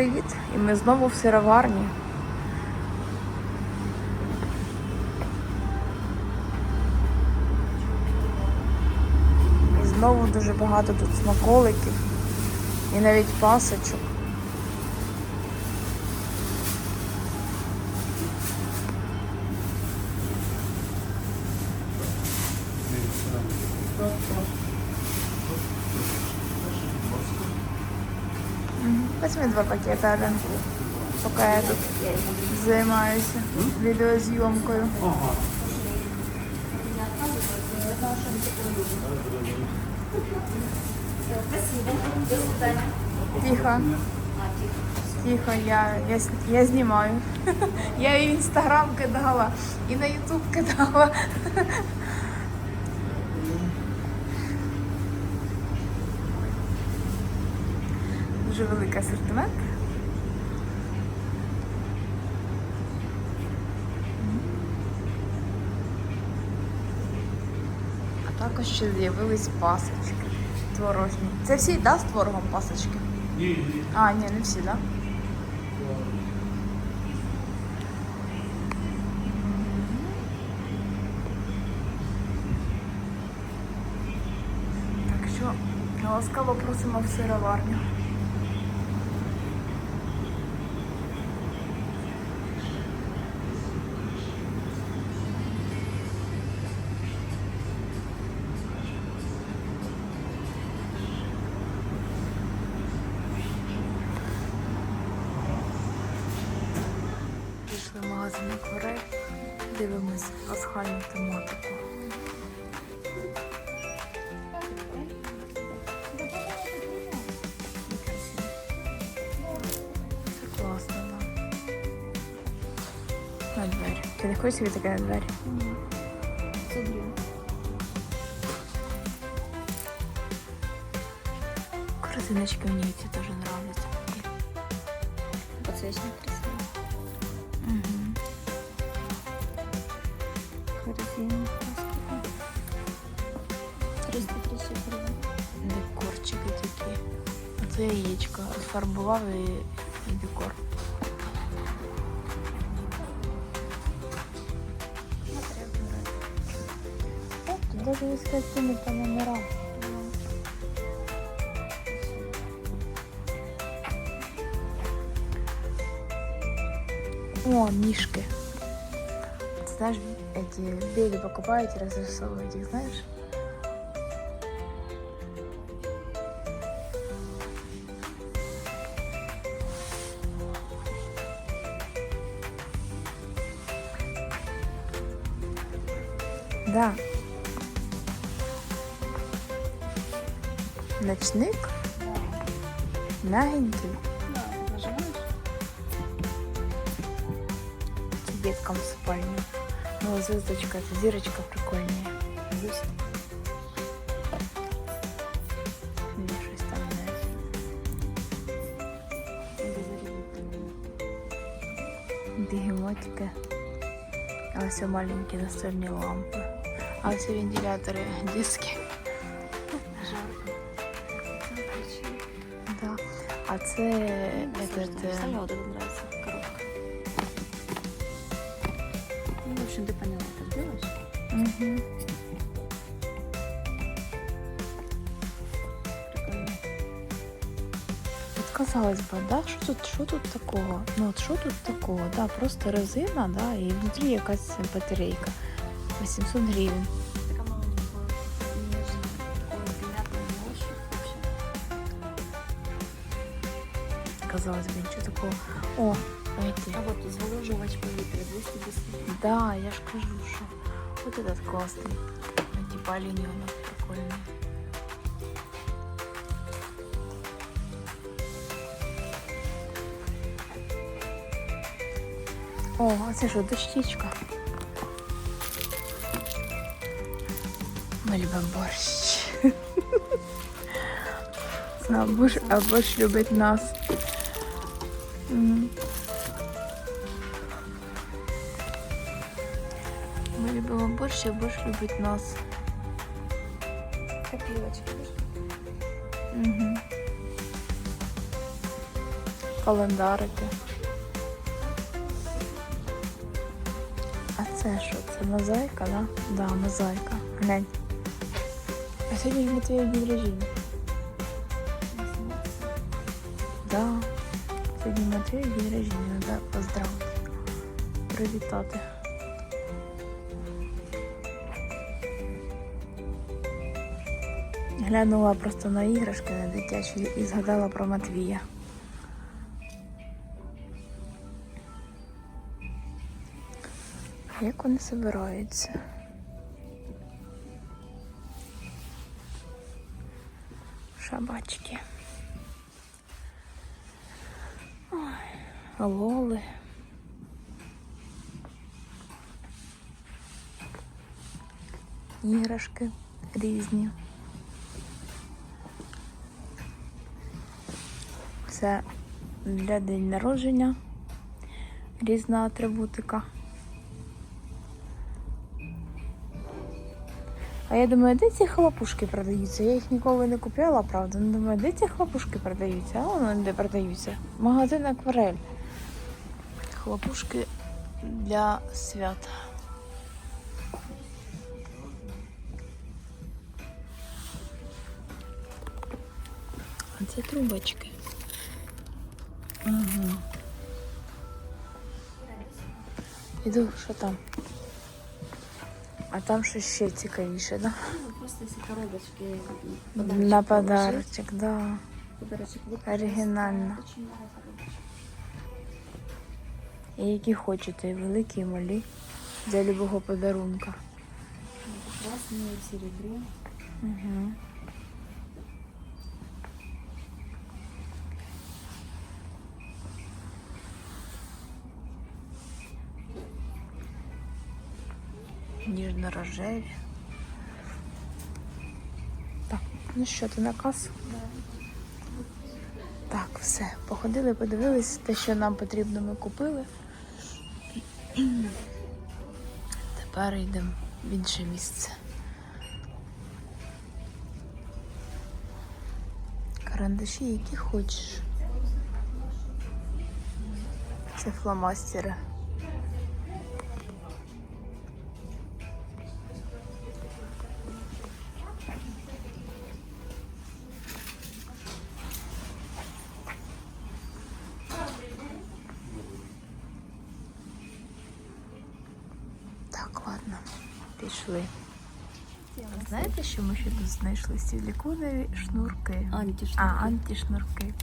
привіт! І ми знову в сироварні. І знову дуже багато тут смаколиків і навіть пасочок. Возьми два пакета, Ален, поки я тут займаюся відеозйомкою. Тихо. Тихо, я, я, я знімаю. Я і в інстаграм кидала, і на ютуб кидала. Дуже великий асортимент. А також ще з'явились пасочки творожні. Це всі, да, з творогом пасочки? Ні, ні. А, ні, не всі, да? Так що ласкаво просимо в сироварню. Магазин дивимось пасхальну тематику. Це класно, так. На двері. Ти не хочеш собі таке на двері? Корзиночки мені ці теж нравляться. яєчко. Розфарбував і, і декор. Тут даже есть картины по номерам. О, мишки. Ты знаешь, эти бели покупают и разрисовывают их, знаешь? Мягенький. Да, нажимаешь? деткам в спальню. Ну, звездочка, это зирочка прикольнее. Здесь. Ні, щось там не. Бігемотики. А ось маленькі настольні лампи. А ось вентилятори диски. це этот, Слушай, е, Саме вот это нравится, коробка. Ну, в общем, ты поняла, как делаешь. Угу. Прикольно. От казалось бы, да, що тут, що тут такого? Ну от що тут такого? Да, просто резина, да, і внутрі якась батарейка. 800 гривень. Казалось бы, нічого такого. О, эти. А вот зволожувач повітря 210. Да, я ж кажу, що от этот класний. Типа олененок прикольний. О, а це що, дощечка? Ми любимо борщ. Або ж любить нас. Ми любимо борщ, а борщ любить нас. Копилочки. Угу. Календарики. А це що? Це мозаїка, да? Да, мозаїка. Глянь. А сьогодні ж Матвія день рождения. Сьогодні Матвія день рождения, треба поздравити. Привітати. Глянула просто на іграшки на дитячі і згадала про Матвія. Як вони збираються? Шабачки. Лоли. Іграшки різні. Це для день народження. Різна атрибутика. А я думаю, де ці хлопушки продаються? Я їх ніколи не купляла, правда. Ну, думаю, де ці хлопушки продаються? А воно де продаються. Магазин акварель. Хлопушки для свята. А це трубочки. Ага. Іду, що там? А там щось ще цікавіше, да? Ну, просто если коробочки На подарочок, да. Подарочек. Вот Оригінально. Очень много коробочек. І які хочете, і великі, і малі. Для любого подарунка. Вот Красные, в серебре. Угу. Ніжно-рожеві. Так, ну що, ти на касу? Так, все. Походили, подивились, те, що нам потрібно, ми купили. Тепер йдемо в інше місце. Карандаші, які хочеш. Це фломастери. Ладно, пішли. Знаєте, що ми ще тут знайшли? Силіконові шнурки. А, Антишнурки. антишнурки.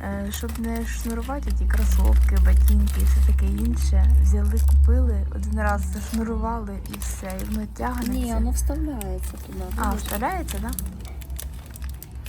Е, Щоб не шнурувати ті кросовки, ботинки і все таке інше, взяли, купили, один раз зашнурували і все, і воно тягнеться. Ні, воно вставляється туди. А, вставляється, так?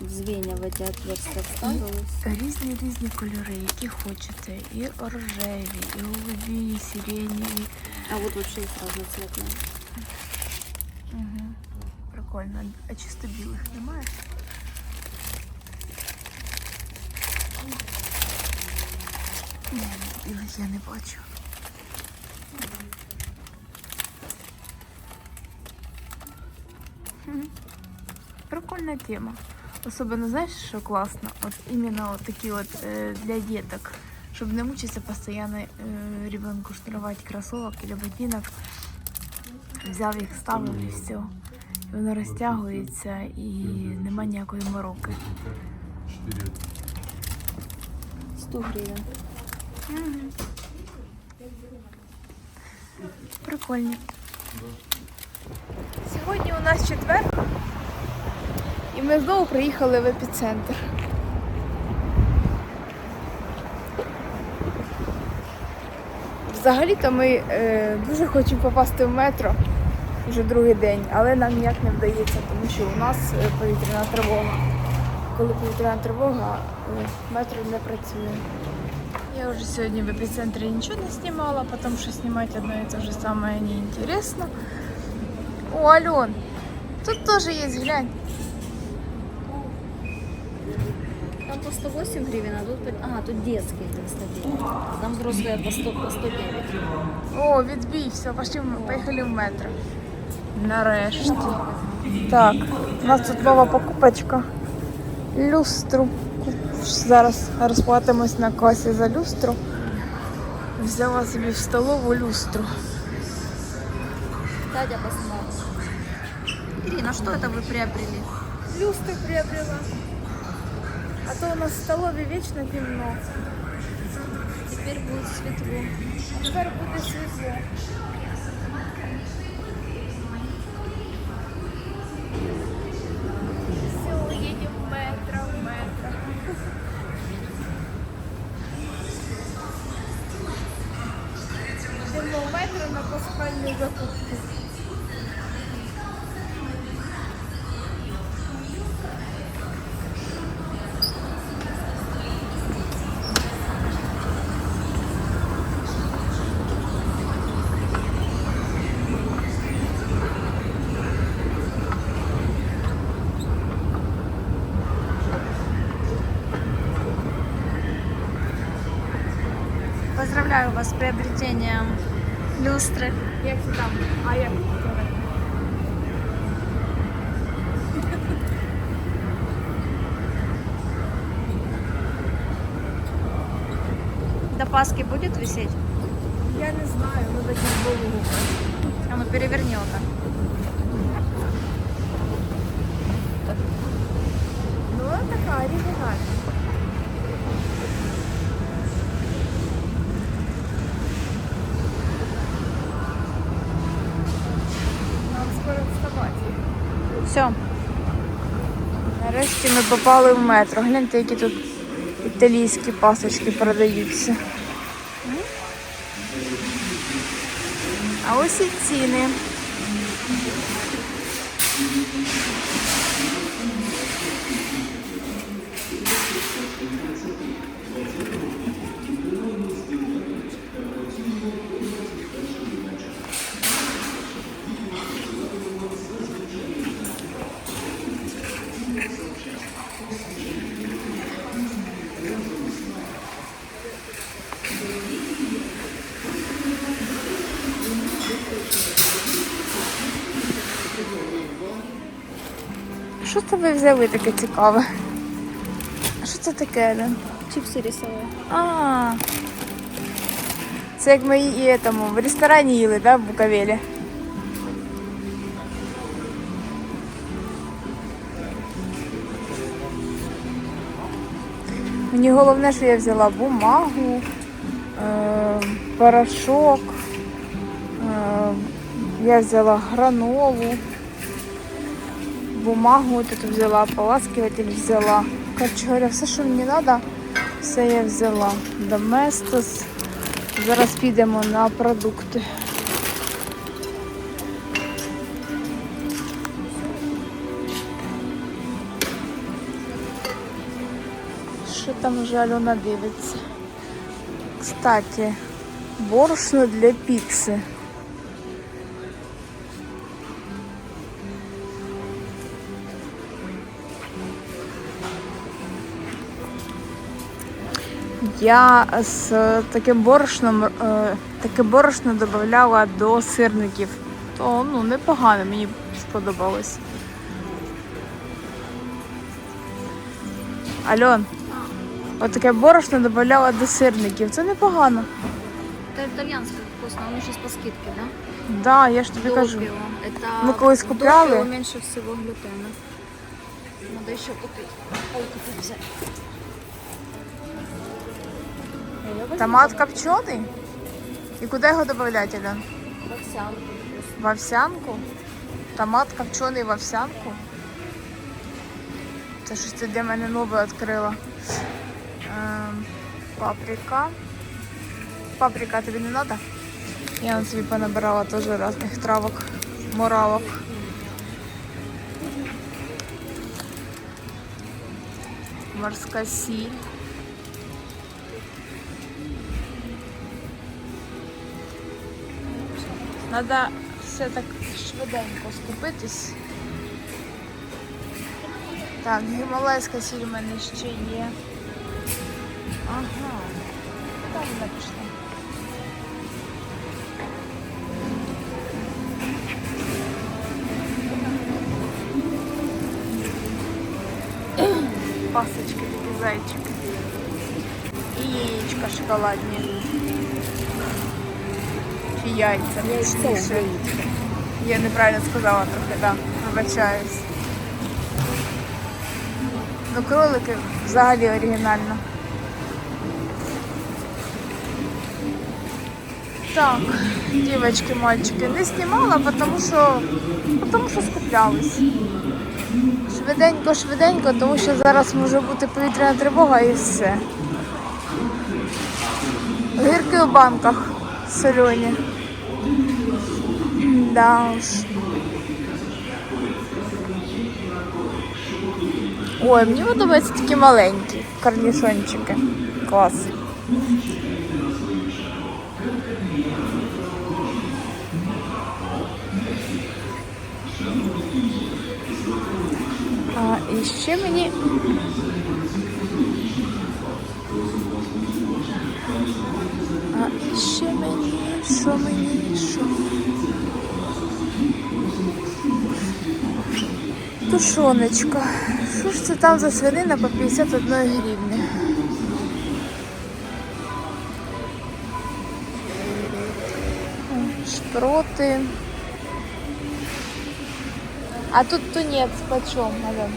Звенья в эти отверстия вставилось. Да? Різні різні кольори, які хочете. І рожеві, і голубі, і сиреневі. А вот вообще есть разноцветные. Угу. Прикольно. А чисто білих немає? Ні, білих я не бачу. Мгм. Прикольна тема. Особенно, знаєш, що класно? От іменно такі от е, для діток. Щоб не мучиться постійно е, ребенку шнурувати кросовок или ботинок. Взяв їх, ставив і все. І воно розтягується і нема ніякої мороки. 100 гривен. Прикольні. Сьогодні у нас четвер. І ми знову приїхали в епіцентр. Взагалі-то ми е, дуже хочемо попасти в метро вже другий день, але нам ніяк не вдається, тому що у нас е, повітряна тривога. Коли повітряна тривога, е, метро не працює. Я уже сегодня в эпицентре ничего не снимала, потому что снимать одно и то же самое неинтересно. О, Ален, тут тоже есть, глянь. Там по 108 гривен, а тут, по- а, тут детские 309. Там взрослые по 100, по 109. О, відбій, все, пошли, в- поїхали в метро. Нарешті. Так, у нас тут нова покупочка. люстру. Зараз розплатимось на касі за люстру. Взяла собі в столову люстру. Дядя посмотрит. Ирина, что это вы приобрели? Люстру приобрела. А то у нас в столові вічно темно. Теперь будет светло. Тепер буде світло. Все, їдемо в метро, в метро. Йдемо в метро на пасхальну закупку. Поздравляю вас с приобретением люстры. Це там? А як? До Пасхи будет висеть? Я не знаю, ну такі було. А ну переверни так. Нарешті ми попали в метро. Гляньте, які тут італійські пасочки продаються. А ось і ціни. Що це ви взяли таке цікаве? А що це таке? Лен? Чипсы рисовые. А, це як ми і тому, в ресторані їли, да, в Буковелі? Мені головне, що я взяла бумагу, е, порошок, е, я взяла гранолу, бумагу тут взяла, поласкиватель взяла. Короче говоря, все, що мені треба, все я взяла. Доместос. Зараз підемо на продукти. Що там вже Альона дивиться? Кстати, борошно для піци. Я з таким борошном, е, таке борошно додавала до сирників. То ну, непогано, мені сподобалось. Альон, отаке борошно додавала до сирників. Це непогано. Это итальянское вкусно, оно сейчас по скидке, да? Да, я ж тобі кажу. Допио. Это Мы колись купляли. допио меньше всего глютена. Надо еще купить. Ой, купить взять. Томат копчений? І куди його додавати, Альон? Овсянку. В овсянку? Томат копчений в овсянку? Це щось ти для мене нове відкрила. Ем, паприка. Паприка тобі не треба? Я на собі понабирала теж різних травок, моралок. Морська сіль. Треба все так швиденько скупитись. Так, гімалайська сіль у мене ще є. Ага. Там вона пішла. Ласочки такі зайчики. І яєчка шоколадні. Чи яйця. Я неправильно сказала трохи, так. Вибачаюсь. Ну, кролики взагалі оригінально. Так, девочки, мальчики, не знімала, потому що, потому що скуплялись. Швиденько, швиденько, тому що зараз може бути повітряна тривога і все. Гірки в банках солені. Да уж. Ой, мені подобаються такі маленькі корнішончики. Клас. А, і ще мені. А ще мені, що мені, що. Тушоночка. Що ж це там за свинина по 51 гривні? Шпроти. А тут тунец почем, Ален?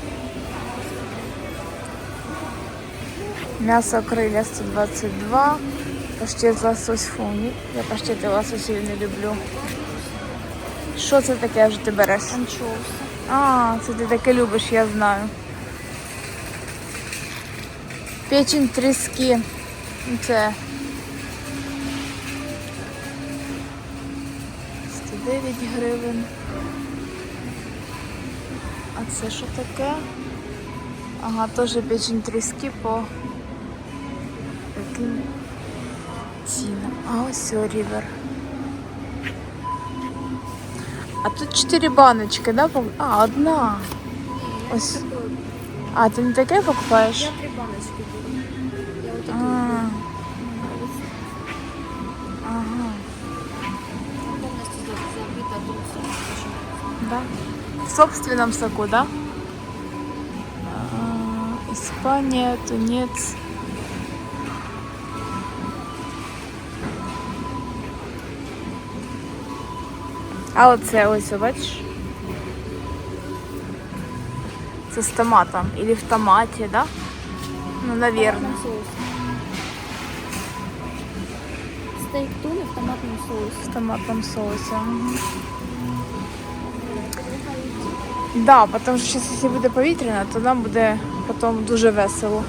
Мясо крылья 122. Паштет лосось фу, ні, Я паштети лососів не люблю. Що це таке вже ти береш? Анчоусы. А, це ти таке любиш, я знаю. Печень тріски. Це 109 гривень. А це що таке? Ага, теж печень тріски по яким цінам. А ось рівер. А тут чотири баночки, да? А, одна. Ось. А, ти не таке покупаєш? Я три баночки беру. Я вот такие А, ага, Полностью да. В собственном соку, да? А, Испания, тунец. А оце ось, бачиш? Це з томатом. Или в томаті, да? Ну, наверное. Стейк туны в томатном соусе. В томатном соусе. Мгм. Да, потому що зараз, якщо буде повітряно, то нам буде потім дуже весело.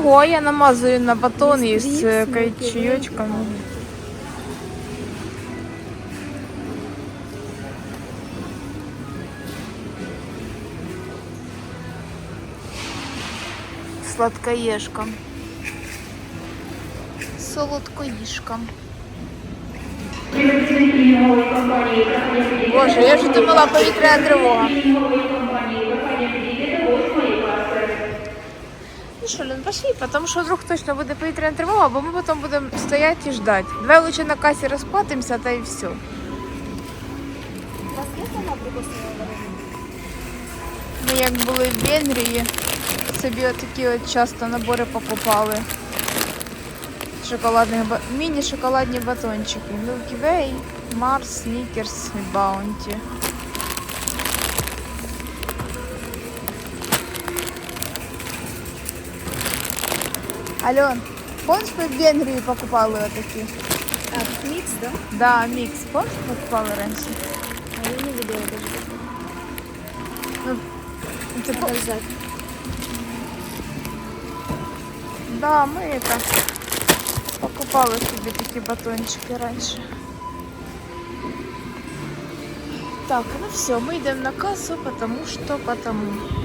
Чого я намазую на батон із Із е, гриб, чайочком? Сладкоежка. Солодкоїжка. Боже, я ж думала повітряна тривога. Що, Лен, пошли, потому що вдруг точно буде повітряна тривога, бо ми потім будемо стояти і ждати. Давай лучше на касі розплатимося, та і все. У вас томат прикусывая варенье? Ми як були в Венгрії, собі такі от часто набори покупали. Шоколадних міні-шоколадні батончики. Milky Way, Mars, Snickers і Bounty. Ален, помнишь, мы в Венгрии покупали вот такие? А, микс, да? Да, микс. Помнишь, покупала раньше? А я не видела даже. Ну, ты Надо взять. Да, мы это покупали себе такие батончики раньше. Так, ну все, мы идем на кассу, потому что потому.